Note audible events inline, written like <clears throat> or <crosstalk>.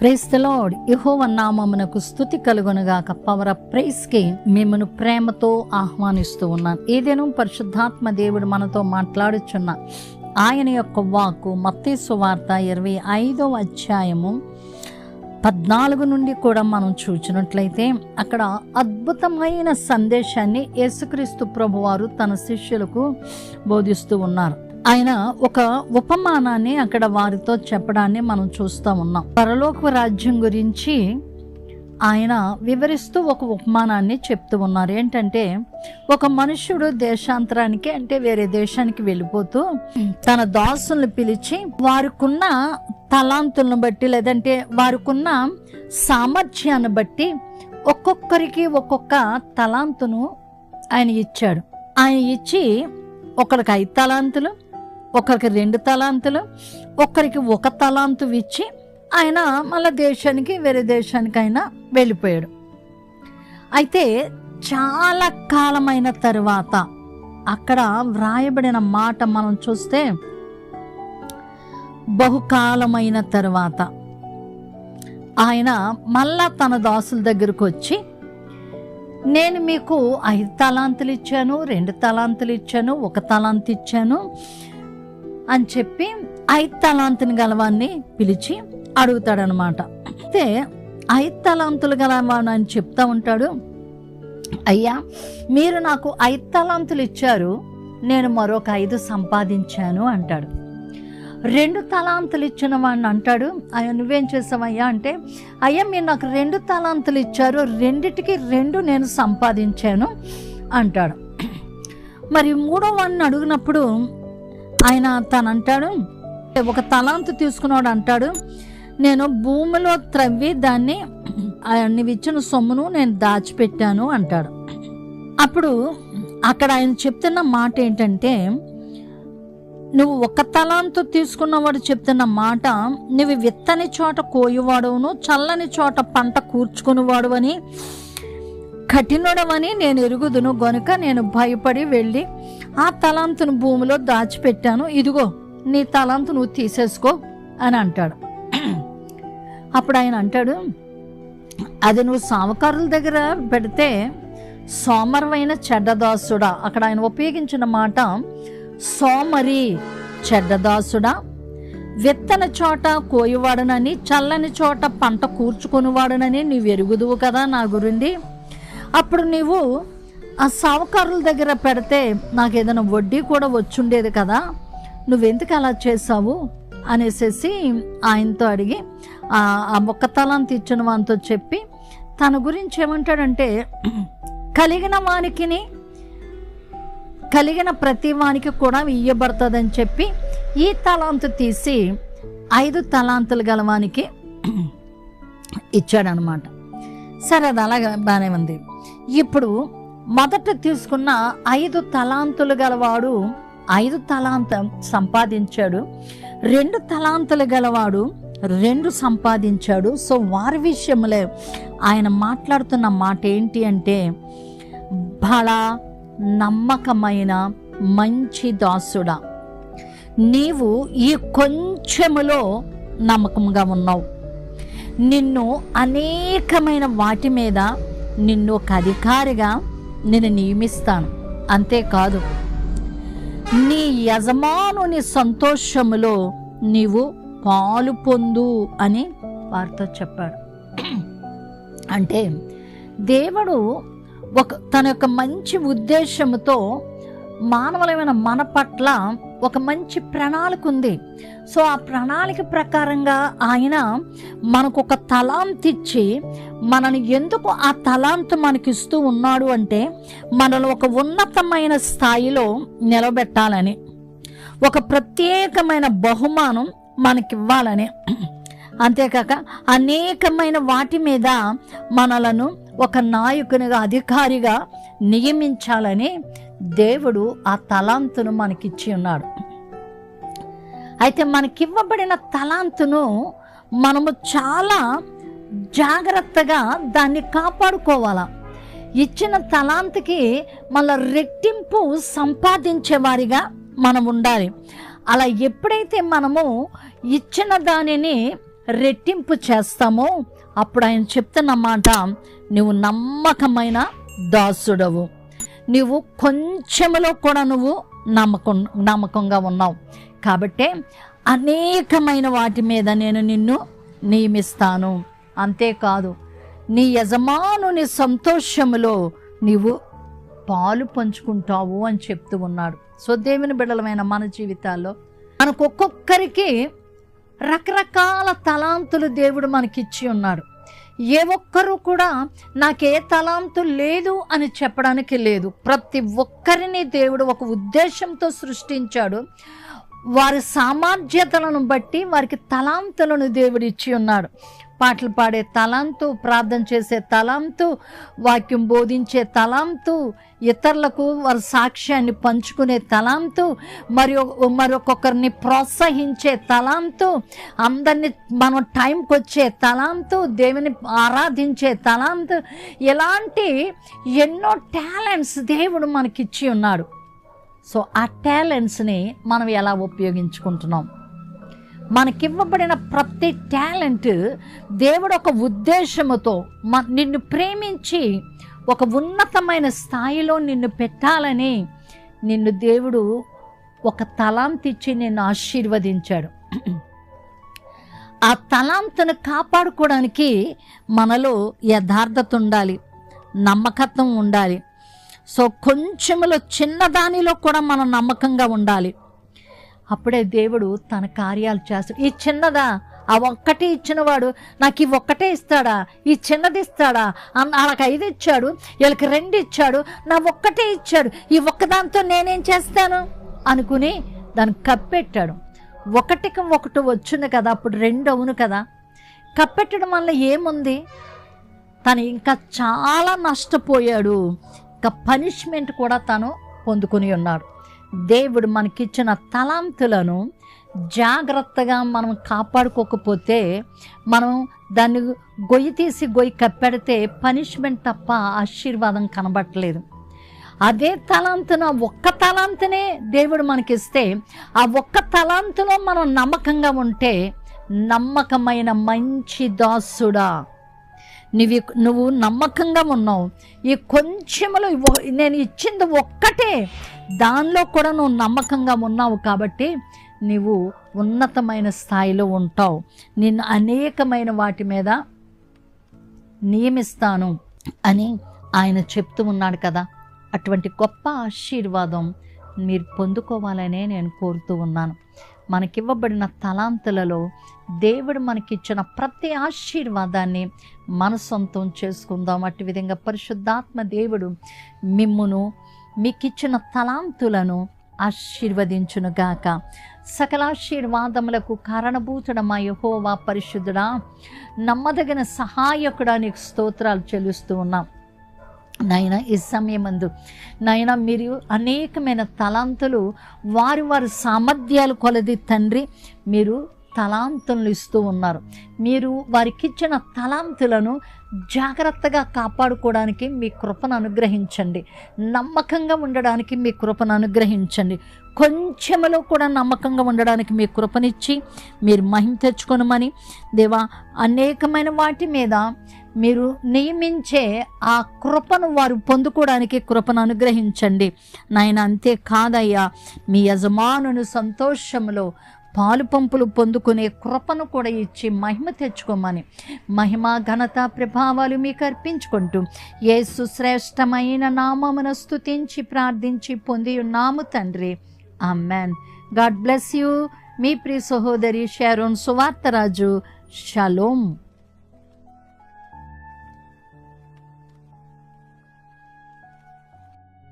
Price the నామమునకు స్థుతి కలుగునుగాక. పవర్ ఆఫ్ ప్రైస్కి మిమ్మను ప్రేమతో ఆహ్వానిస్తూ ఉన్నాను. ఏదేనో పరిశుద్ధాత్మ దేవుడు మనతో మాట్లాడుచున్న. ఆయన యొక్క వాక్కు మత్తేసు వార్త ఇరవై ఐదవ అధ్యాయము పద్నాలుగు నుండి కూడా మనం చూచినట్లయితే అక్కడ అద్భుతమైన సందేశాన్ని యేసుక్రీస్తు ప్రభువారు తన శిష్యులకు బోధిస్తూ ఉన్నారు. ఆయన ఒక ఉపమానాన్ని అక్కడ వారితో చెప్పడాన్ని మనం చూస్తూ ఉన్నాం. పరలోక రాజ్యం గురించి ఆయన వివరిస్తూ ఒక ఉపమానాన్ని చెప్తూ ఉన్నారు. ఏంటంటే ఒక మనుష్యుడు దేశాంతరానికి అంటే వేరే దేశానికి వెళ్ళిపోతూ తన దాసుల్ని పిలిచి వారికున్న తలాంతులను బట్టి లేదంటే వారికున్న సామర్థ్యాన్ని బట్టి ఒక్కొక్కరికి ఒక్కొక్క తలాంతును ఆయన ఇచ్చాడు. ఆయన ఇచ్చి ఒకరికి ఐదు తలాంతులు ఒకరికి రెండు తలాంతులు ఒకరికి ఒక తలాంతు ఇచ్చి ఆయన మళ్ళీ దేశానికి వేరే దేశానికి వెళ్ళిపోయాడు. అయితే చాలా కాలమైన తరువాత అక్కడ వ్రాయబడిన మాట మనం చూస్తే బహుకాలమైన తర్వాత ఆయన మళ్ళా తన దాసుల దగ్గరకు వచ్చి నేను మీకు ఐదు తలాంతులు ఇచ్చాను రెండు తలాంతులు ఇచ్చాను ఒక తలాంతు ఇచ్చాను అని చెప్పి ఐదు తలాంతుని గలవాన్ని పిలిచి అడుగుతాడనమాట అయితే ఐదు తలాంతులు గలవాడు అని చెప్తా ఉంటాడు అయ్యా మీరు నాకు ఐదు తలాంతులు ఇచ్చారు నేను మరొక ఐదు సంపాదించాను అంటాడు. రెండు తలాంతులు ఇచ్చిన వాడిని అంటాడు. అయ్యా నువ్వేం చేసావయ్యా? అంటే అయ్యా మీరు నాకు రెండు తలాంతులు ఇచ్చారు రెండిటికి రెండు నేను సంపాదించాను అంటాడు. మరి మూడో వాడిని అడిగినప్పుడు ఆయన తను అంటాడు ఒక తలాంతు తీసుకున్నాడు అంటాడు నేను భూమిలో త్రవ్వి దాన్ని ఆ ఇచ్చిన సొమ్మును నేను దాచిపెట్టాను అంటాడు. అప్పుడు అక్కడ ఆయన చెప్తున్న మాట ఏంటంటే నువ్వు ఒక తలాంతు తీసుకున్నవాడు చెప్తున్న మాట నువ్వు విత్తని చోట కోయువాడును చల్లని చోట పంట కూర్చుకునేవాడు అని కఠినుడవని నేను ఎరుగుదును గనుక నేను భయపడి వెళ్ళి ఆ తలాంతును భూమిలో దాచిపెట్టాను. ఇదిగో నీ తలాంతు నువ్వు తీసేసుకో అని అంటాడు. అప్పుడు ఆయన అంటాడు అది నువ్వు సామకారుల దగ్గర పెడితే సోమరమైన చెడ్డదాసుడా. అక్కడ ఆయన ఉపయోగించిన మాట సోమరి చెడ్డదాసుడా విత్తన చోట కోయవాడనని చల్లని చోట పంట కూర్చుకునివాడనని నీవు ఎరుగుదువు కదా నా గురుండి. అప్పుడు నీవు ఆ సావుకారుల దగ్గర పెడితే నాకు ఏదైనా వడ్డీ కూడా వచ్చుండేది కదా నువ్వెందుకు అలా చేసావు అనేసేసి ఆయనతో అడిగి ఆ ఆ ఒక్క ఇచ్చిన వానితో చెప్పి తన గురించి ఏమంటాడంటే కలిగిన వానికిని కలిగిన ప్రతి వానికి కూడా ఇయ్యబడుతుందని చెప్పి ఈ తలాంతు తీసి ఐదు తలాంతులు గల వానికి ఇచ్చాడనమాట. సరే అది అలాగా బాగానే ఉంది. ఇప్పుడు మొదట తీసుకున్న ఐదు తలాంతులు గలవాడు ఐదు తలాంత సంపాదించాడు. రెండు తలాంతులు గలవాడు రెండు సంపాదించాడు. సో వారి విషయంలో ఆయన మాట్లాడుతున్న మాట ఏంటి అంటే బల నమ్మకమైన మంచి దాసుడా. నీవు ఈ కొంచెములో నమ్మకంగా ఉన్నావు. నిన్ను అనేకమైన వాటి మీద నిన్ను ఒక అధికారిగా నేను నియమిస్తాను. అంతేకాదు నీ యజమానుని సంతోషములో నీవు పాలు పొందు అని వారితో చెప్పాడు. <clears throat> అంటే దేవుడు ఒక తన యొక్క మంచి ఉద్దేశముతో మానవులమైన మన పట్ల ఒక మంచి ప్రణాళిక ఉంది. సో ఆ ప్రణాళిక ప్రకారంగా ఆయన మనకు ఒక తలాంత్ ఇచ్చి మనని ఎందుకు ఆ తలాంత్ మనకిస్తూ ఉన్నాడు అంటే మనల్ని ఒక ఉన్నతమైన స్థాయిలో నిలబెట్టాలని ఒక ప్రత్యేకమైన బహుమానం మనకివ్వాలని. అంతేకాక అనేకమైన వాటి మీద మనలను ఒక నాయకునిగా అధికారిగా నియమించాలని దేవుడు ఆ తలాంతును మనకిచ్చి ఉన్నాడు. అయితే మనకివ్వబడిన తలాంతును మనము చాలా జాగ్రత్తగా దాన్ని కాపాడుకోవాలా? ఇచ్చిన తలాంతకి మళ్ళా రెట్టింపు సంపాదించేవారిగా మనం ఉండాలి. అలా ఎప్పుడైతే మనము ఇచ్చిన దానిని రెట్టింపు చేస్తామో అప్పుడు ఆయన చెప్తున్న మాట నువ్వు నమ్మకమైన దాసుడవు. నువ్వు కొంచెములో కూడా నువ్వు నమ్మకం నమ్మకంగా ఉన్నావు. కాబట్టే అనేకమైన వాటి మీద నేను నిన్ను నియమిస్తాను. అంతేకాదు నీ యజమానుని సంతోషములో నీవు పాలు పంచుకుంటావు అని చెప్తూ ఉన్నాడు. సో దేవుని బిడ్డలమైన మన జీవితాల్లో మనకు ఒక్కొక్కరికి రకరకాల తలాంతులు దేవుడు మనకిచ్చి ఉన్నాడు. ఏ ఒక్కరు కూడా నాకే తలాంతు లేదు అని చెప్పడానికి లేదు. ప్రతి ఒక్కరిని దేవుడు ఒక ఉద్దేశంతో సృష్టించాడు. వారి సామర్థ్యతలను బట్టి వారికి తలాంతులను దేవుడు ఇచ్చి ఉన్నాడు. పాటలు పాడే తలాంతు ప్రార్థన చేసే తలాంతు వాక్యం బోధించే తలాంతు ఇతరులకు వారి సాక్ష్యాన్ని పంచుకునే తలాంతు మరి మరొకొకరిని ప్రోత్సహించే తలాంతు అందరినీ మనం టైంకి వచ్చే తలాంతు దేవుని ఆరాధించే తలాంతు ఇలాంటి ఎన్నో టాలెంట్స్ దేవుడు మనకిచ్చి ఉన్నాడు. సో ఆ టాలెంట్స్ని మనం ఎలా ఉపయోగించుకుంటున్నాం? మనకివ్వబడిన ప్రతి టాలెంట్ దేవుడు ఒక ఉద్దేశముతో మ నిన్ను ప్రేమించి ఒక ఉన్నతమైన స్థాయిలో నిన్ను పెట్టాలని నిన్ను దేవుడు ఒక తలాంతిచ్చి నిన్ను ఆశీర్వదించాడు. ఆ తలాంతను కాపాడుకోవడానికి మనలో యథార్థత ఉండాలి నమ్మకత్వం ఉండాలి. సో కొంచెంలో చిన్నదానిలో కూడా మనం నమ్మకంగా ఉండాలి. అప్పుడే దేవుడు తన కార్యాలు చేస్తాడు. ఈ చిన్నదా? ఆ ఒక్కటే ఇచ్చినవాడు నాకు ఈ ఒక్కటే ఇస్తాడా? ఈ చిన్నది ఇస్తాడా? వాళ్ళకి ఐదు ఇచ్చాడు వీళ్ళకి రెండు ఇచ్చాడు నా ఒక్కటే ఇచ్చాడు. ఈ ఒక్కదాంతో నేనేం చేస్తాను? అనుకుని దాన్ని కప్పెట్టాడు. ఒకటికి ఒకటి వచ్చింది కదా అప్పుడు రెండు అవును కదా. కప్పెట్టడం వల్ల ఏముంది? తను ఇంకా చాలా నష్టపోయాడు. ఇంకా పనిష్మెంట్ కూడా తను పొందుకుని ఉన్నాడు. దేవుడు మనకిచ్చిన తలాంతులను జాగ్రత్తగా మనం కాపాడుకోకపోతే మనం దాన్ని గొయ్యి తీసి గొయ్యి కప్పెడితే పనిష్మెంట్ తప్ప ఆశీర్వాదం కనబట్టలేదు అదే తలాంతున ఒక్క తలాంతునే దేవుడు మనకిస్తే ఆ ఒక్క తలాంతులో మనం నమ్మకంగా ఉంటే నమ్మకమైన మంచి దాసుడా. నువ్వు నువ్వు నమ్మకంగా ఉన్నావు. ఈ కొంచెములు నేను ఇచ్చింది ఒక్కటే. దానిలో కూడా నువ్వు నమ్మకంగా ఉన్నావు కాబట్టి నీవు ఉన్నతమైన స్థాయిలో ఉంటావు. నిన్ను అనేకమైన వాటి మీద నియమిస్తాను అని ఆయన చెప్తూ ఉన్నాడు కదా. అటువంటి గొప్ప ఆశీర్వాదం మీరు పొందుకోవాలనే నేను కోరుతూ ఉన్నాను. మనకివ్వబడిన తలాంతులలో దేవుడు మనకిచ్చిన ప్రతి ఆశీర్వాదాన్ని మన సొంతం చేసుకుందాం. అటు విధంగా పరిశుద్ధాత్మ దేవుడు మిమ్మును మీకిచ్చిన తలాంతులను ఆశీర్వదించునుగాక. సకలాశీర్వాదములకు కారణభూతుడమా యహోవా పరిశుద్ధుడా? నమ్మదగిన సహాయకుడా నీకు స్తోత్రాలు చెల్లిస్తూ ఉన్నాం. నాయన ఈ సమయమందు నాయన మీరు అనేకమైన తలాంతులు వారి వారి సామర్థ్యాలు కొలది తండ్రి మీరు తలాంతులను ఇస్తూ ఉన్నారు. మీరు వారికి ఇచ్చిన తలాంతులను జాగ్రత్తగా కాపాడుకోవడానికి మీ కృపను అనుగ్రహించండి. నమ్మకంగా ఉండడానికి మీ కృపను అనుగ్రహించండి. కొంచెంలో కూడా నమ్మకంగా ఉండడానికి మీ కృపనిచ్చి మీరు మహిమ తెచ్చుకొనమని దేవా అనేకమైన వాటి మీద మీరు నియమించే ఆ కృపను వారు పొందుకోవడానికి కృపను అనుగ్రహించండి. నాయన అంతే కాదయ్యా మీ యజమానును సంతోషంలో పాలు పంపులు పొందుకునే కృపను కూడా ఇచ్చి మహిమ తెచ్చుకోమని. మహిమ ఘనత ప్రభావాలు మీకు అర్పించుకుంటూ ఏ శ్రేష్టమైన నామమును స్థుతించి ప్రార్థించి పొంది ఉన్నాము తండ్రి. Amen God bless you. మీ ప్రియ సహోదరి షారోన్ సువార్తరాజు. షలోం.